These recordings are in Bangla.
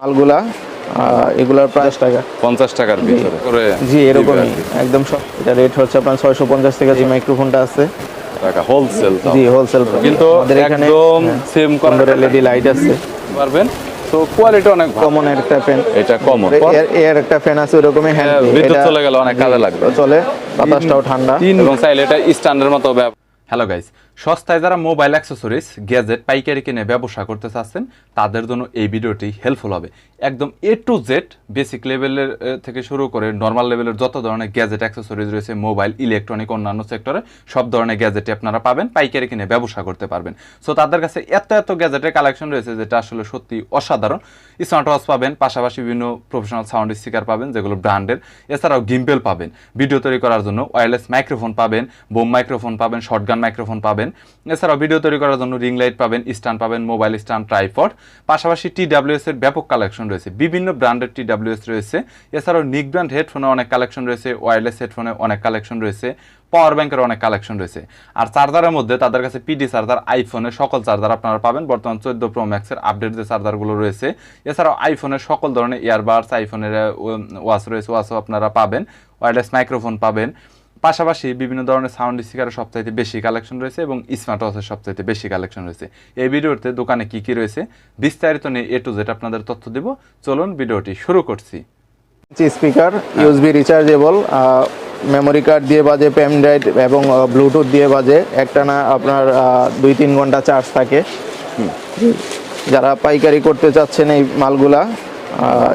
মালগুলা এগুলার প্রাইস টাকা। পঞ্চাশ টাকার ভিতরে করে জি এরকমই একদম সব। এটা রেট হচ্ছে আপনার ছয়শো পঞ্চাশ থেকে যে মাইক্রোফোনটা আছে। টাকা হোলসেল জি হোলসেল কিন্তু একদম সেম করা এলইডি লাইট আছে। পারবেন। তো কোয়ালিটি অনেক কমন একটা ফ্যান এটা কমন এর একটা ফ্যান আছে ওরকমই হ্যান্ড হ্যাঁ, বিদ্যুৎ চলে গেলে অনেক কাজে লাগবে। চলে বাতাসটাও ঠান্ডা। এবং চাইলে এটা স্ট্যান্ডের মতো হ্যালো গাইস সস্তায় যারা মোবাইল অ্যাক্সেসরিজ, গ্যাজেট, পাইকারি কিনে ব্যবসা করতে চাচ্ছেন, তাদের জন্য এই ভিডিওটি হেল্পফুল হবে। একদম এ টু জেড বেসিক লেভেলের থেকে শুরু করে নর্মাল লেভেলের যত ধরনের গ্যাজেট, অ্যাক্সেসরিজ রয়েছে, মোবাইল ইলেকট্রনিক অন্যান্য সেক্টরে সব ধরনের গ্যাজেটে আপনারা পাবেন, পাইকারি কিনে ব্যবসা করতে পারবেন। সো তাদের কাছে এত এত গ্যাজেটের কালেকশন রয়েছে যেটা আসলে সত্যি অসাধারণ। স্মার্ট ওয়াচ পাবেন, পাশাপাশি বিভিন্ন প্রফেশনাল সাউন্ড স্পিকার পাবেন, যেগুলো ব্র্যান্ডের। এছাড়াও গিম্পেল পাবেন। ভিডিও তৈরি করার জন্য ওয়্যারলেস মাইক্রোফোন পাবেন, বোম মাইক্রোফোন পাবেন শর্টগান মাইক্রোফোন পাবেন। এছাড়াও ভিডিও তৈরি করার জন্য রিং লাইট পাবেন, স্ট্যান্ড পাবেন, মোবাইল স্ট্যান্ড, ট্রাইপড। পাশাপাশি টিডাব্লিউএস এর ব্যাপক কালেকশন রয়েছে। বিভিন্ন ব্র্যান্ডের টিডাব্লিউএস রয়েছে। এছাড়াও নিক ব্র্যান্ড হেডফোনে অনেক কালেকশন রয়েছে ওয়্যারলেস হেডফোনে অনেক কালেকশন রয়েছে পাওয়ার ব্যাংকের অনেক কালেকশন রয়েছে। আর চার্জারের মধ্যে তাদের কাছে পিডি চার্জার আইফোনের সকল চার্জার আপনারা পাবেন। বর্তমান চোদ্দ প্রো ম্যাক্সের আপডেট যে চার্জারগুলো রয়েছে। এছাড়াও আইফোনের সকল ধরনের ইয়ারবাডস আইফোনের ওয়াচ রয়েছে ওয়াচও আপনারা পাবেন। ওয়্যারলেস মাইক্রোফোন পাবেন। পাশাপাশি বিভিন্ন ধরনের সাউন্ড স্পিকারের সবচাইতে বেশি কালেকশন রয়েছে এবং স্মার্ট ওয়াচের সবচাইতে বেশি কালেকশন রয়েছে। এই ভিডিওতে দোকানে কি কি রয়েছে বিস্তারিত নিয়ে এ টু জেড আপনাদের তথ্য দেব। চলুন ভিডিওটি শুরু করছি। Speaker USB rechargeable memory card দিয়ে বাজে পেন ড্রাইভ এবং ব্লুটুথ দিয়ে বাজে। একটানা আপনার দুই তিন ঘণ্টা চার্জ থাকে। যারা পাইকারি করতে চাচ্ছেন এই মালগুলা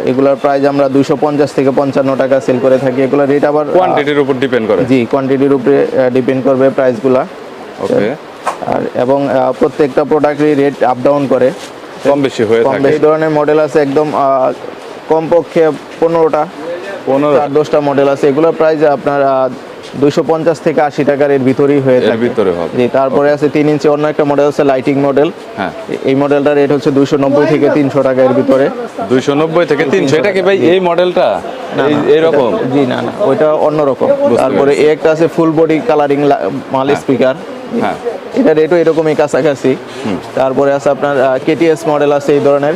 এগুলার প্রাইস আমরা দুশো পঞ্চাশ থেকে পঞ্চান্ন টাকা সেল করে থাকি। এগুলোর রেট আবার কোয়ান্টিটির উপর ডিপেন্ড করে। জি কোয়ান্টিটির উপরে ডিপেন্ড করবে প্রাইসগুলা ওকে আর এবং প্রত্যেকটা প্রোডাক্টেরই রেট আপ ডাউন করে। কম বেশি হয়ে থাকে। বেশি ধরনের মডেল আছে একদম কমপক্ষে পনেরোটা পনেরো চার দশটা মডেল আছে। এগুলোর প্রাইস আপনার দুইশো পঞ্চাশ থেকে আশি টাকার এর ভিতরেই হয়ে থাকে। ভিতরে হবে। জি তারপরে আছে তিন ইঞ্চি অন্য একটা মডেল আছে লাইটিং মডেল হ্যাঁ। এই মডেলটার রেট হচ্ছে দুইশো নব্বই থেকে তিনশো টাকা এর ভিতরে। দুইশো নব্বই থেকে তিনশো। এটা কি ভাই এই মডেলটা এই এইরকম জি না না ওইটা অন্যরকম। তারপরে এই একটা আছে ফুল বডি কালারিং মাল স্পিকার হ্যাঁ। এটা রেটও এরকমই কাছাকাছি। তারপরে আছে আপনার কেটিএস মডেল আছে এই ধরনের।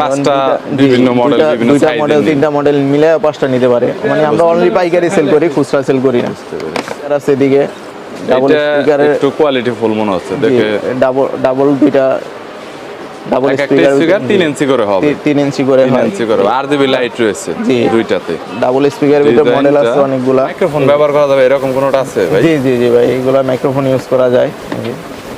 পাঁচটা বিভিন্ন জি, বিভিন্ন দুইটা মডেল তিনটা মডেল মিলে পাঁচটা নিতে পারে। মানে আমরা অনলি পাইকারি সেল করি খুচরা সেল করি না। আর আছে এদিকে ডাবল স্পিকারের একটু কোয়ালিটি ফুল মনে হচ্ছে দেখে ডাবল ডাবল দুইটা ডাবল স্পিকার তিন ইঞ্চি করে হবে। তিন ইঞ্চি করে হয়। ইঞ্চি করে আর লাইট রয়েছে জি। দুইটাতে। ডাবল স্পিকারের ভিতরে মডেল আছে অনেকগুলা। মাইক্রোফোন ব্যবহার করা যাবে এরকম কোনোটা আছে ভাই? জি জি জি ভাই এগুলা মাইক্রোফোন ইউজ করা যায়।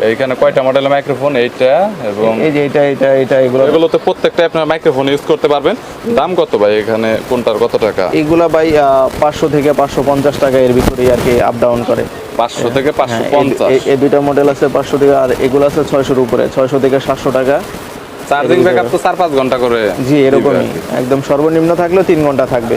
এইখানে কয়টা মডেলের মাইক্রোফোন এইটা এবং এই যে এটা এটা এটা এগুলো এগুলোতে প্রত্যেকটা আপনার মাইক্রোফোন ইউজ করতে পারবেন। দাম কত ভাই এখানে? কোনটার কত টাকা? এগুলা ভাই পাঁচশো থেকে পাঁচশো পঞ্চাশ টাকা এর ভিতরেই আর কি আপ ডাউন করে। পাঁচশো থেকে পাঁচশো হ্যাঁ, এই- পঞ্চাশ। এই- দুইটা মডেল আছে পাঁচশো থেকে আর এগুলো আছে ছয়শোর উপরে ছয়শো থেকে সাতশো টাকা। চার্জিং ব্যাকআপ তো চার পাঁচ ঘণ্টা করে জি এরকমই। একদম সর্বনিম্ন থাকলেও তিন ঘণ্টা থাকবে।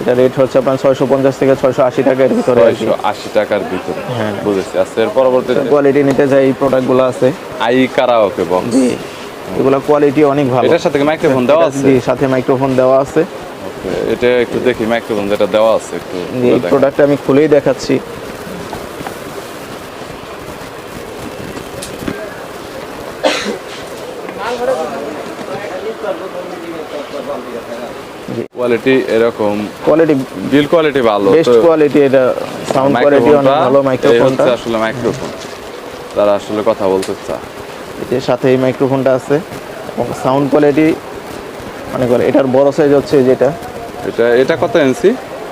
এটা রেট হচ্ছে আপনার ছয়শো পঞ্চাশ থেকে ছয়শো আশি টাকার ভিতরে আশি টাকার ভিতরে হ্যাঁ। বুঝেছি। আচ্ছা এর পরবর্তীতে? কোয়ালিটি নিতে চাই এই প্রোডাক্টগুলো আছে। আই কারাওকে বক্স জি। এগুলা কোয়ালিটি অনেক ভালো। এটার সাথে মাইক্রোফোন দেওয়া আছে? জি সাথে মাইক্রোফোন দেওয়া আছে। এটা একটু দেখি মাইক্রোফোন যেটা দেওয়া আছে একটু এই দেখান। প্রোডাক্টটা আমি খুলেই দেখাচ্ছি। কোয়ালিটি এরকম। কোয়ালিটি বিল কোয়ালিটি ভালো বেস্ট কোয়ালিটি এটা সাউন্ড কোয়ালিটি অনেক ভালো মাইক্রোফোনটা আসলে মাইক্রোফোন তারা আসলে কথা বলতে চায়। এর সাথে এই মাইক্রোফোনটা আছে সাউন্ড কোয়ালিটি মানে ভালো এটার বড় সাইজ হচ্ছে যেটা। এটা এটা কত ইঞ্চি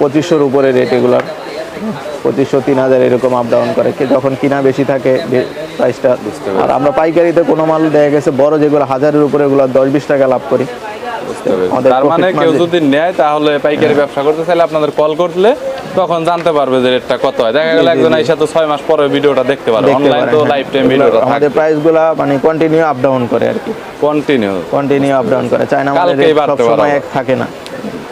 পঁচিশশোর উপরে রেট এগুলার। পঁচিশশো তিন হাজার এরকম আপ ডাউন করে। কি- যখন কিনা বেশি থাকে প্রাইসটা আর আমরা পাইকারিতে কোনো মাল দেখা গেছে বড় যেগুলো হাজারের উপরে এগুলো দশ বিশ টাকা লাভ করি। তার মানে কেউ যদি নেয় তাহলে পাইকারি ব্যবসা করতে চাইলে আপনাদের কল করলে তখন জানতে পারবে যে রেটটা কত হয়। দেখা গেল একজন এসে তো ছয় মাস পরে ভিডিওটা দেখতে পারবে অনলাইন তো হ্যাঁ। লাইফ টাইম ভিডিওটা আমাদের প্রাইসগুলো মানে কন্টিনিউ আপ ডাউন করে আর কি। কন্টিনিউ কন্টিনিউ আপ ডাউন করে। চায়না মালের সব সময় এক থাকে না।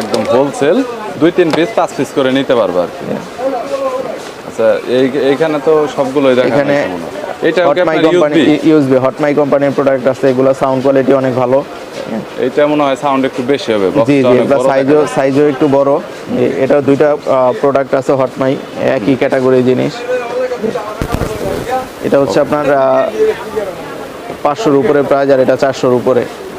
একদম হোলসেল দুই তিন পিস পাঁচ পিস করে নিতে পারবে আর কি। আচ্ছা এই এইখানে তো সবগুলোই দেখা এখানে এটা হট আপনার কোম্পানি ইউএসবি ইউএসবি কোম্পানির প্রোডাক্ট আছে এগুলো সাউন্ড কোয়ালিটি অনেক ভালো। এইটা মনে হয় সাউন্ড একটু বেশি হবে জি জি অনেক সাইজও সাইজও একটু বড়। এটা দুইটা প্রোডাক্ট আছে হটমাই একই ক্যাটাগরি জিনিস। এটা হচ্ছে আপনার পাঁচশোর উপরে প্রাইস আর এটা চারশোর উপরে।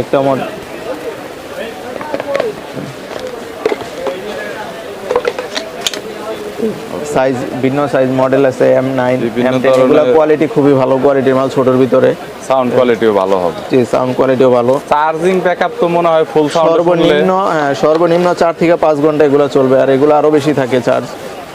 একটা মডেল সাইজ ভিন্ন সাইজ মডেল আছে এম নাইন এগুলো কোয়ালিটি খুবই ভালো কোয়ালিটির মাল ছোটোর ভিতরে। সাউন্ড কোয়ালিটিও ভালো হবে। জি সাউন্ড কোয়ালিটিও ভালো। চার্জিং ব্যাকআপ তো মনে হয় ফুল সর্বনিম্ন হ্যাঁ, সর্বনিম্ন চার থেকে পাঁচ ঘণ্টা এগুলো চলবে আর এগুলো আরও বেশি থাকে চার্জ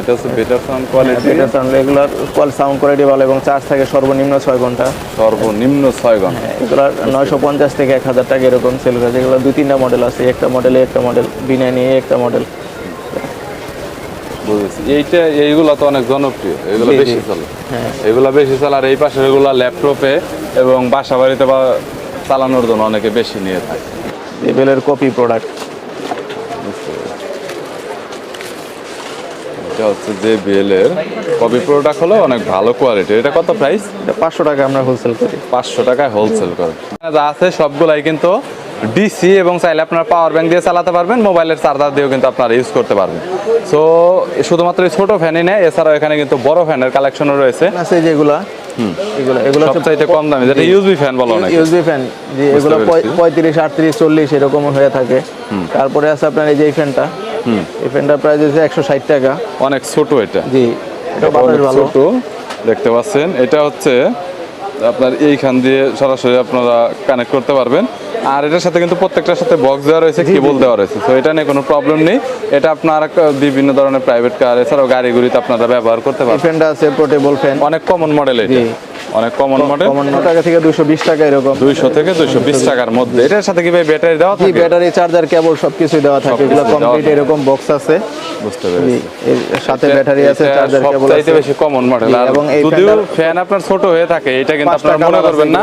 এটা হচ্ছে বেটার সাউন্ড কোয়ালিটি এটা সাউন্ড এগুলার কোয়াল সাউন্ড কোয়ালিটি ভালো এবং চার্জ থাকে সর্বনিম্ন ছয় ঘণ্টা। সর্বনিম্ন ছয় ঘণ্টা। হ্যাঁ এগুলার নয়শো পঞ্চাশ থেকে এক হাজার টাকা এরকম সেল করেছে এগুলো দুই তিনটা মডেল আছে একটা মডেলে একটা মডেল বিনা নিয়ে একটা মডেল বুঝেছি। এইটা এইগুলো তো অনেক জনপ্রিয়। এগুলো। বেশি। চলে। হ্যাঁ। এগুলো বেশি চলে আর এই পাশের এগুলো ল্যাপটপে এবং বাসা বাড়িতে বা চালানোর জন্য অনেকে বেশি নিয়ে থাকে। জেবেলের কপি প্রোডাক্ট বুঝতে পেরেছি। এটা হচ্ছে যে বিএল এর কপি প্রোডাক্ট হলো অনেক ভালো কোয়ালিটি এটা কত প্রাইস এটা পাঁচশো টাকা আমরা হোলসেল করি। পাঁচশো টাকায় হোলসেল করে। যা আছে সবগুলাই কিন্তু ডিসি এবং চাইলে আপনার পাওয়ার ব্যাংক দিয়ে চালাতে পারবেন মোবাইলের চার্জার দিয়েও কিন্তু আপনারা ইউজ করতে পারবেন। সো শুধুমাত্র এই ছোট ফ্যানই নেই এছাড়াও এখানে কিন্তু বড় ফ্যানের কালেকশনও রয়েছে। আছে যেগুলা এগুলো। এগুলো হচ্ছে সবচাইতে কম দামি যেটা ফ্যান বলো অনেক। ইউএসবি ফ্যান যে এগুলো পঁয়- পেরেছি। পঁয়ত্রিশ আটত্রিশ চল্লিশ এরকম হয়ে থাকে। তারপরে আছে আপনার এই যে ফ্যানটা এই ফ্যানটার প্রাইস হচ্ছে একশো ষাট টাকা। অনেক ছোট এটা। জি এটা বাতাস ভালো। ছোট দেখতে পাচ্ছেন। এটা হচ্ছে আপনার এইখান দিয়ে সরাসরি আপনারা কানেক্ট করতে পারবেন। আর এটার সাথে কিন্তু প্রত্যেকটার সাথে বক্স দেওয়া রয়েছে কেবল দেওয়া রয়েছে। তো এটা নিয়ে কোনো প্রবলেম নেই। এটা আপনার বিভিন্ন ধরনের প্রাইভেট কার এছাড়াও গাড়িগুলিতে আপনারা ব্যবহার করতে পারবেন। ফ্যানটা আছে পোর্টেবল ফ্যান অনেক কমন মডেল এটা। অনেক কমন মডেল কমন টাকা থেকে দুশো বিশ টাকা এরকম। দুইশো থেকে দুইশো বিশ টাকার মধ্যে। এটার সাথে কি ভাই ব্যাটারি দেওয়া থাকে? ব্যাটারি চার্জার কেবল সবকিছু দেওয়া থাকে। এগুলো কমপ্লিট এরকম বক্স আছে। বুঝতে পেরেছি। এর সাথে ব্যাটারি আছে চার্জার কেবল আছে। বেশি কমন মডেল এবং যদিও ফ্যান আপনার ছোট হয়ে থাকে এটা কিন্তু আপনারা মনে করবেন না।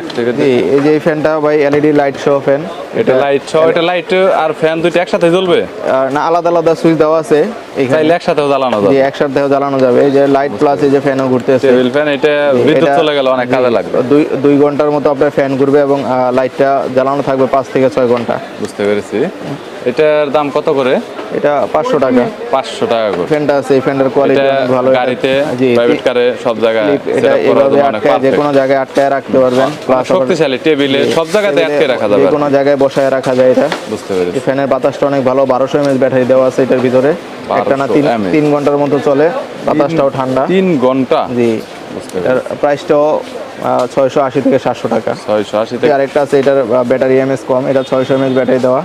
এক থেকে এই যে এই ফ্যানটা ভাই এলইডি লাইট সহ ফ্যান এটা লাইট সহ এটা লাইট আর ফ্যান দুইটা একসাথে জ্বলবে? না আলাদা আলাদা সুইচ দেওয়া আছে চাইলে একসাথেও জ্বালানো যাবে। একসাথে জ্বালানো যাবে। এই যে লাইট প্লাস এই যে ফ্যানও ঘুরতেছে। টেবিল ফ্যান এটা বিদ্যুৎ চলে গেলে অনেক কাজে লাগবে। দুই দুই ঘণ্টার মতো আপনার ফ্যান ঘুরবে এবং লাইটটা জ্বালানো থাকবে পাঁচ থেকে ছয় ঘণ্টা। বুঝতে পেরেছি। এটার দাম কত করে? এটা পাঁচশো টাকা। পাঁচশো টাকা করে। ফ্যানটা আছে এই ফ্যানের কোয়ালিটি অনেক ভালো। গাড়িতে প্রাইভেট কারে সব জায়গায় এটা এভাবে আটকায় যে কোনো জায়গায় আটকায় রাখতে পারবেন। প্লাস শক্তিশালী টেবিলে সব জায়গাতে আটকে রাখা যাবে। যে কোনো জায়গায় বসায় রাখা যায় এটা। বুঝতে পেরেছি। ফ্যানের বাতাসটা অনেক ভালো বারোশো এমএস ব্যাটারি দেওয়া আছে এটার ভিতরে। একটা না 1200 তিন তিন ঘণ্টার মতো চলে বাতাসটাও ঠান্ডা। তিন ঘণ্টা? জি। প্রাইসটাও ছয়শো আশি থেকে সাতশো টাকা। ছয়শো আশি থেকে আরেকটা আছে এটার ব্যাটারি এমএস কম এটা ছয়শো এমএস ব্যাটারি দেওয়া।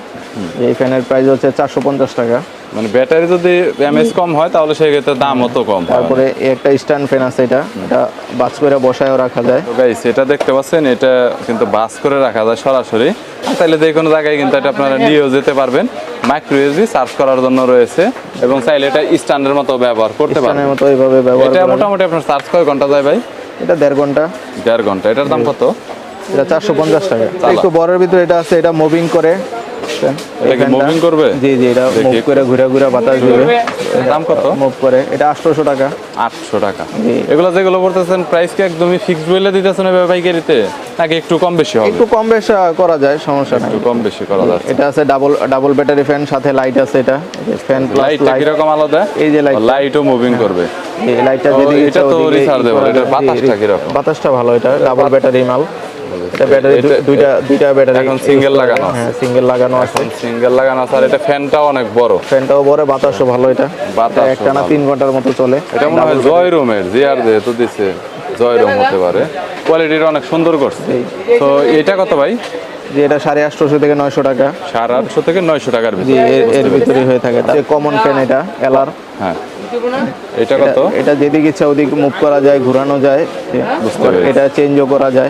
এই ফ্যানের প্রাইস হচ্ছে চারশো পঞ্চাশ টাকা। মানে ব্যাটারি যদি এমএস কম হয় তাহলে সেক্ষেত্রে দাম তো কম তারপরে একটা স্ট্যান্ড ফ্যান আছে এটা এটা বাস করে বসায়ও রাখা যায়। তো গাইস এটা দেখতে পাচ্ছেন এটা কিন্তু বাস করে রাখা যায় সরাসরি। তাহলে যে কোনো জায়গায় কিন্তু এটা আপনারা নিয়েও যেতে পারবেন। মাইক্রো ইউএসবি চার্জ করার জন্য রয়েছে এবং চাইলে এটা স্ট্যান্ডের মতো ব্যবহার করতে পারবেন। স্ট্যান্ডের মতো এইভাবে ব্যবহার এটা মোটামুটি আপনার চার্জ কয় ঘণ্টা যায় ভাই? এটা দেড় ঘণ্টা। দেড় ঘণ্টা। এটার দাম কত? এটা চারশো পঞ্চাশ টাকা। একটু বড়ের ভিতরে এটা আছে এটা মুভিং করে? এটা কি ফ্যানটা- করবে? জি জি এটা মুভ করে ঘুরে ঘুরে বাতাস দিবে। দাম কত? মুভ করে। এটা আটশোশো টাকা। আটশো টাকা। এগুলো যেগুলো বলতেছেন প্রাইস কি একদমই ফিক্সড বলে দিতেছেন এভাবে নাকি একটু কম বেশি হবে? একটু কম বেশ করা যায় সমস্যা নাই। একটু কম বেশি করা যাচ্ছে এটা আছে ডাবল ডাবল ব্যাটারি ফ্যান সাথে লাইট আছে এটা। ফ্যান প্লাস লাইট আলাদা? এই যে লাইট লাইটও মুভিং করবে। এই লাইটটা ও, এটা তো ওদিকে ই rechargeable, করা এটার যায়। জি, বাতাসটা রি- কীরকম? বাতাসটা ভালো এটা ডাবল ব্যাটারি মাল। এটা ব্যাটারি দুইটা দুইটা ব্যাটারি এখন single লাগানো আছে। হ্যাঁ সিঙ্গেল লাগানো আছে। সিঙ্গেল লাগানো আছে। আর এটা ফ্যানটাও অনেক বড়। ফ্যানটাও বড় বাতাসও ভালো এটা। বাতাসও এটা একটানা ভালো। তিন ঘণ্টার মতো চলে। এটা মনে হয় জয় রুমের জিআর যেহেতু দিছে জয় রুম হতে পারে। কোয়ালিটিটা অনেক সুন্দর করছে। তো এটা কত ভাই? যে এটা সাড়ে আটশোশো থেকে নয়শো টাকা। সাড়ে আটশো থেকে নয়শো টাকার ভিতরে। এর- এর ভিতরে হয়ে থাকে। যে কমন ফ্যান এটা এলার হ্যাঁ। এটা কত? এটা যেদিকে ইচ্ছা ওদিকে মুভ করা যায় ঘোরানো যায়। এটা চেঞ্জও করা যায়।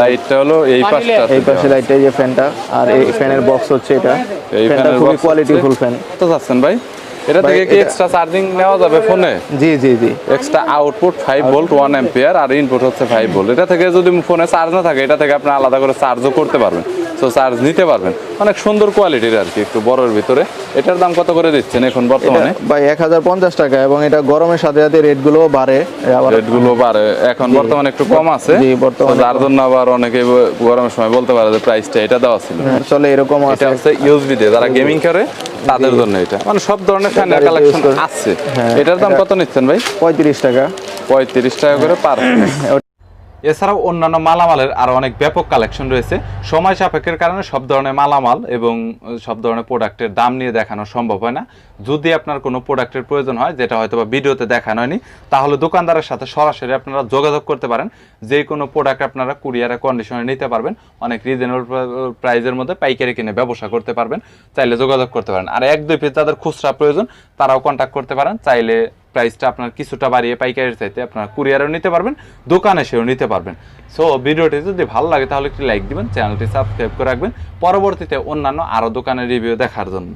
লাইটটা হলো এই পাশটা এই পাশে লাইটটা এই যে ফ্যানটা আর এই ফ্যানের বক্স হচ্ছে এটা। এই ফ্যানটা খুবই কোয়ালিটিফুল ফ্যান তো চাচ্ছেন ভাই? এটা থেকে কি এক্সট্রা চার্জিং নেওয়া যাবে ফোনে জি জি জি। Extra output five volt one ampere আর ইনপুট হচ্ছে ফাইভ ভোল্ট এটা থেকে যদি ফোনে চার্জ না থাকে এটা থেকে আপনি আলাদা করে চার্জও করতে পারবেন। তো চার্জ নিতে পারবেন। অনেক সুন্দর কোয়ালিটির আর কি একটু বড়র ভিতরে। এটার দাম কত করে দিচ্ছেন এখন বর্তমানে? ভাই এক হাজার পঞ্চাশ টাকা এবং এটা গরমের সাথে সাথে রেটগুলো বাড়ে। আবার রেটগুলো বাড়ে। এখন বর্তমানে একটু কম আছে। জি, বর্তমানে যার জন্য আবার অনেকে গরমের সময় বলতে পারে যে প্রাইসটা এটা দেওয়া ছিল। হ্যাঁ, চলে এরকম আছে। এটা হচ্ছে ইউএসবি দিয়ে। যারা গেমিং করে তাদের জন্য এটা। মানে সব ধরনের ফ্যানের কালেকশন আছে। হ্যাঁ, এটার দাম কত নিচ্ছেন ভাই? পঁয়ত্রিশ টাকা। পঁয়ত্রিশ টাকা করে পার এছাড়াও অন্যান্য মালামালের আরও অনেক ব্যাপক কালেকশন রয়েছে। সময় সাপেক্ষের কারণে সব ধরনের মালামাল এবং সব ধরনের প্রোডাক্টের দাম নিয়ে দেখানো সম্ভব হয় না। যদি আপনার কোনো প্রোডাক্টের প্রয়োজন হয়, যেটা হয়তো বা ভিডিওতে দেখানো হয়নি, তাহলে দোকানদারের সাথে সরাসরি আপনারা যোগাযোগ করতে পারেন। যে কোনো প্রোডাক্ট আপনারা কুরিয়ারে কন্ডিশনে নিতে পারবেন, অনেক রিজনেবল প্রাইজের মধ্যে পাইকারি কিনে ব্যবসা করতে পারবেন, চাইলে যোগাযোগ করতে পারেন। আর এক দুই পিস যাদের খুচরা প্রয়োজন, তারাও কন্ট্যাক্ট করতে পারেন, চাইলে প্রাইসটা আপনার কিছুটা বাড়িয়ে পাইকারের চাইতে আপনার কুরিয়ারও নিতে পারবেন, দোকানে সেও নিতে পারবেন। সো ভিডিওটি যদি ভালো লাগে তাহলে একটি লাইক দিবেন চ্যানেলটি সাবস্ক্রাইব করে রাখবেন। পরবর্তীতে অন্যান্য আরও দোকানের রিভিউ দেখার জন্য।